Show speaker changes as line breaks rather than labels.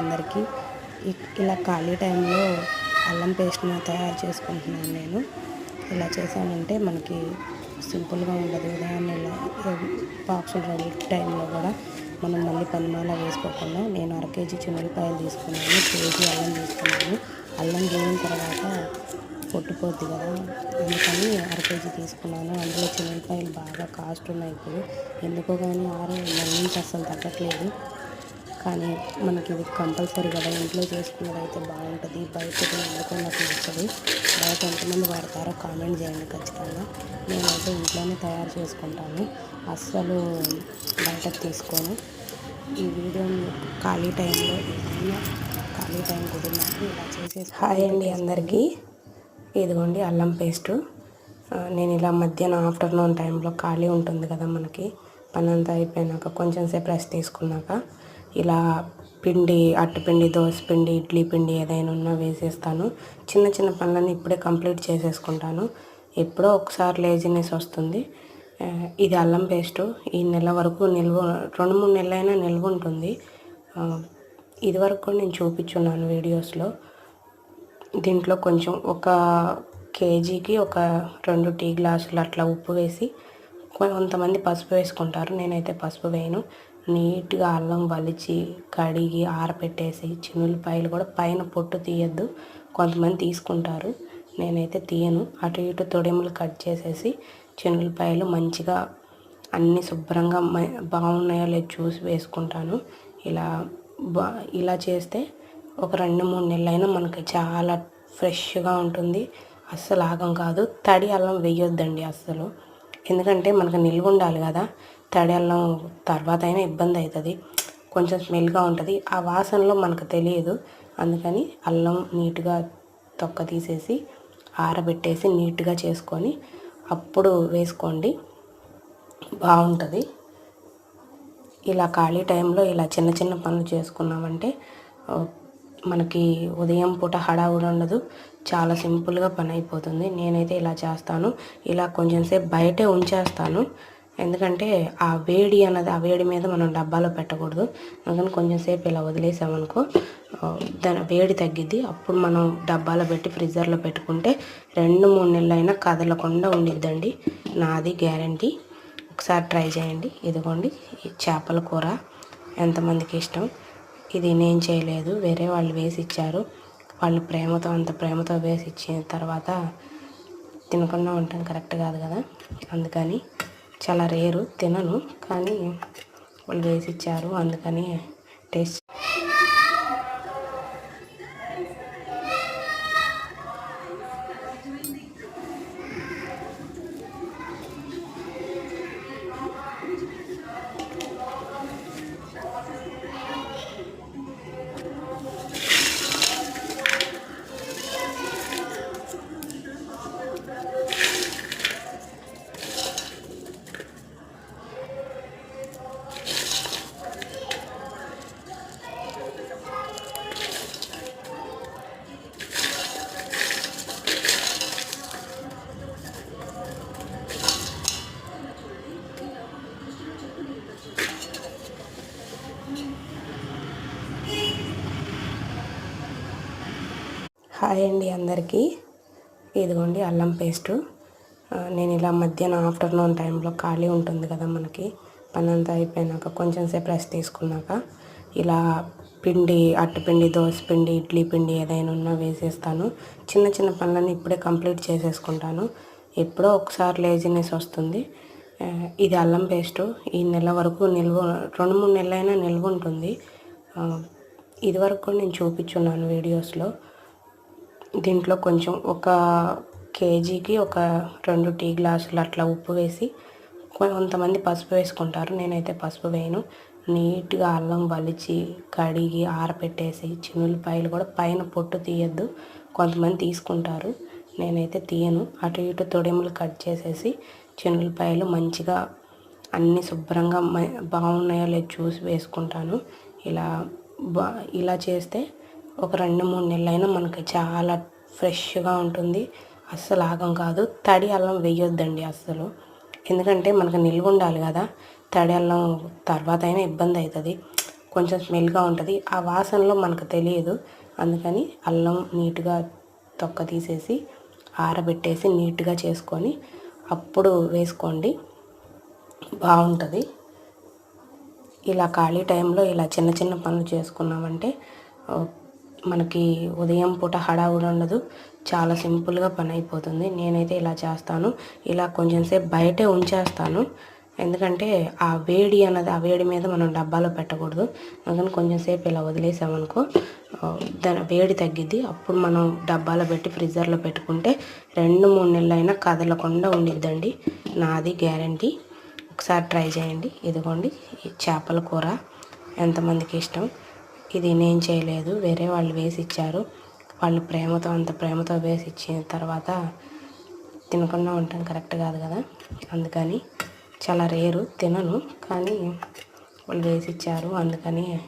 అందరికీ ఇలా ఖాళీ టైంలో అల్లం పేస్ట్ని తయారు చేసుకుంటున్నాను నేను. ఇలా చేసామంటే మనకి సింపుల్గా ఉండదు ఉదయాన్నే ఇలా బాక్సులు రెడీ టైంలో కూడా మనం మళ్ళీ పనిమాల వేసుకోకుండా నేను అర కేజీ చిన్నపాయలు తీసుకున్నాను కేజీ అల్లం తీసుకున్నాను. అల్లం గీయిన తర్వాత పొట్టుపోద్ది కదా అందుకని అర కేజీ తీసుకున్నాను. అందులో చిన్నపాయలు బాగా కాస్ట్ ఉన్నాయి ఇప్పుడు. ఎందుకో కానీ ఆరు మళ్ళీ నుంచి అసలు తగ్గట్లేదు. కానీ మనకి ఇది కంపల్సరీ కదా. ఇంట్లో చేసుకున్నది అయితే బాగుంటుంది. బయటది ఎందుకో నాకు నచ్చదు బయట ఎంతమంది వాడతారో కామెంట్ చేయండి ఖచ్చితంగా. నేనైతే ఇంట్లోనే తయారు చేసుకుంటాను. అస్సలు బయట తీసుకోను. ఈ వీడియో ఖాళీ టైంలో ఖాళీ టైం కుదిరినప్పుడు ఇలా చేసే హాయ్ అండి అందరికీ. ఇదిగోండి అల్లం పేస్టు. నేను ఇలా మధ్యాహ్నం ఆఫ్టర్నూన్ టైంలో ఖాళీ ఉంటుంది కదా మనకి. పని అంతా అయిపోయినాక కొంచెం సేపు రెస్ట్ తీసుకున్నాక ఇలా పిండి అట్టపిండి దోశ పిండి ఇడ్లీ పిండి ఏదైనా ఉన్నా వేసేస్తాను. చిన్న చిన్న పనులను ఇప్పుడే కంప్లీట్ చేసేసుకుంటాను. ఎప్పుడో ఒకసారి లేజినెస్ వస్తుంది. ఇది అల్లం పేస్టు. ఈ నెల వరకు నిల్వ రెండు మూడు నెలలైనా నిల్వ ఉంటుంది. ఇదివరకు కూడా నేను చూపించున్నాను వీడియోస్లో. దీంట్లో కొంచెం ఒక కేజీకి ఒక రెండు టీ గ్లాసులు అట్లా ఉప్పు వేసి కొంతమంది పసుపు వేసుకుంటారు. నేనైతే పసుపు వేయను. నీట్గా అల్లం వలిచి కడిగి ఆరపెట్టేసి చిన్నులపాయలు కూడా పైన పొట్టు తీయద్దు. కొంతమంది తీసుకుంటారు. నేనైతే తీయను. అటు ఇటు తొడిములు కట్ చేసేసి చిన్నులపాయలు మంచిగా అన్నీ శుభ్రంగా మ- బాగున్నాయో లేదో చూసి వేసుకుంటాను. ఇలా బా ఇలా చేస్తే ఒక రెండు మూడు నెలలైనా మనకి చాలా ఫ్రెష్గా ఉంటుంది. అస్సలు ఆగం కాదు. తడి అల్లం వేయొద్దండి అస్సలు. ఎందుకంటే మనకు నిల్వ ఉండాలి కదా. తడి అల్లం తర్వాత అయినా ఇబ్బంది అవుతుంది కొంచెం స్మెల్గా ఉంటుంది. ఆ వాసనలో మనకు తెలియదు. అందుకని అల్లం నీట్గా తొక్క తీసేసి ఆరబెట్టేసి నీట్గా చేసుకొని అప్పుడు వేసుకోండి. బాగుంటుంది ఇలా ఖాళీ టైంలో ఇలా చిన్న చిన్న పనులు చేసుకున్నామంటే మనకి ఉదయం పూట హడావుడి ఉండదు. చాలా సింపుల్గా పని అయిపోతుంది నేనైతే ఇలా చేస్తాను. ఇలా కొంచెం సేపు బయటే ఉంచేస్తాను. ఎందుకంటే ఆ వేడి అన్నది ఆ వేడి మీద మనం డబ్బాలో పెట్టకూడదు. అందుకని కొంచెం సేపు ఇలా వదిలేసామనుకో దాని వేడి తగ్గిద్ది. అప్పుడు మనం డబ్బాలో పెట్టి ఫ్రిజర్లో పెట్టుకుంటే రెండు మూడు నెలలైనా కదలకుండా ఉండిద్దండి. నాది గ్యారంటీ. ఒకసారి ట్రై చేయండి. ఇదిగోండి చేపల కూర ఎంతమందికి ఇష్టం? ఇది నేను చేయలేదు. వేరే వాళ్ళు వేసి ఇచ్చారు. వాళ్ళు ప్రేమతో అంత ప్రేమతో వేసి ఇచ్చిన తర్వాత తినకుండా ఉండటం కరెక్ట్ కాదు కదా? అందుకని చాలా రేరు తినను కానీ వాళ్ళు వేసి ఇచ్చారు అందుకని టేస్ట్ హాయ్ అండి అందరికీ. ఇదిగోండి అల్లం పేస్టు. నేను ఇలా మధ్యాహ్నం ఆఫ్టర్నూన్ టైంలో ఖాళీ ఉంటుంది కదా మనకి. పని అంతా అయిపోయినాక కొంచెం సేపు రెస్ట్ తీసుకున్నాక ఇలా పిండి అట్టపిండి దోశ పిండి ఇడ్లీ పిండి ఏదైనా ఉన్నా వేసేస్తాను. చిన్న చిన్న పనులను ఇప్పుడే కంప్లీట్ చేసేసుకుంటాను. ఎప్పుడో ఒకసారి లేజినెస్ వస్తుంది. ఇది అల్లం పేస్టు. ఈ నెల వరకు నిల్వ రెండు మూడు నెలలైనా నిల్వ ఉంటుంది. ఇదివరకు కూడా నేను చూపించున్నాను వీడియోస్లో. దీంట్లో కొంచెం ఒక కేజీకి ఒక రెండు టీ గ్లాసులు అట్లా ఉప్పు వేసి కొంతమంది పసుపు వేసుకుంటారు. నేనైతే పసుపు వేయను. నీట్గా అల్లం వలిచి కడిగి ఆరపెట్టేసి చిన్నులపాయలు కూడా పైన పొట్టు తీయద్దు. కొంతమంది తీసుకుంటారు. నేనైతే తీయను. అటు ఇటు తొడిములు కట్ చేసేసి చిన్నులపాయలు మంచిగా అన్నీ శుభ్రంగా బాగున్నాయో లేదో చూసి వేసుకుంటాను. ఇలా బా ఇలా చేస్తే ఒక రెండు మూడు నెలలైనా మనకి చాలా ఫ్రెష్గా ఉంటుంది. అస్సలు ఆగం కాదు. తడి అల్లం వేయొద్దండి అస్సలు. ఎందుకంటే మనకు నిల్వ ఉండాలి కదా. తడి అల్లం తర్వాత అయినా ఇబ్బంది అవుతుంది కొంచెం స్మెల్గా ఉంటుంది. ఆ వాసనలో మనకు తెలియదు. అందుకని అల్లం నీట్గా తొక్క తీసేసి ఆరబెట్టేసి నీట్గా చేసుకొని అప్పుడు వేసుకోండి. బాగుంటుంది. ఇలా ఖాళీ టైంలో ఇలా చిన్న చిన్న పనులు చేసుకున్నామంటే మనకి ఉదయం పూట హడావుడి ఉండదు. చాలా సింపుల్గా పని అయిపోతుంది నేనైతే ఇలా చేస్తాను. ఇలా కొంచెం సేపు బయటే ఉంచేస్తాను. ఎందుకంటే ఆ వేడి అన్నది ఆ వేడి మీద మనం డబ్బాలో పెట్టకూడదు. అందుకని కొంచెం సేపు ఇలా వదిలేసామనుకో దాని వేడి తగ్గిద్ది. అప్పుడు మనం డబ్బాలో పెట్టి ఫ్రిజర్లో పెట్టుకుంటే రెండు మూడు నెలలైనా కదలకుండా ఉండిద్దండి. నాది గ్యారంటీ. ఒకసారి ట్రై చేయండి. ఇదిగోండి చేపల కూర ఎంతమందికి ఇష్టం? ఇది నేను చేయలేదు వేరే వాళ్ళు వేసి ఇచ్చారు. వాళ్ళు ప్రేమతో అంత ప్రేమతో వేసి ఇచ్చిన తర్వాత తినకుండా ఉండటం కరెక్ట్ కాదు కదా. అందుకని చాలా రేరు తినను కానీ వాళ్ళు వేసి ఇచ్చారు. అందుకని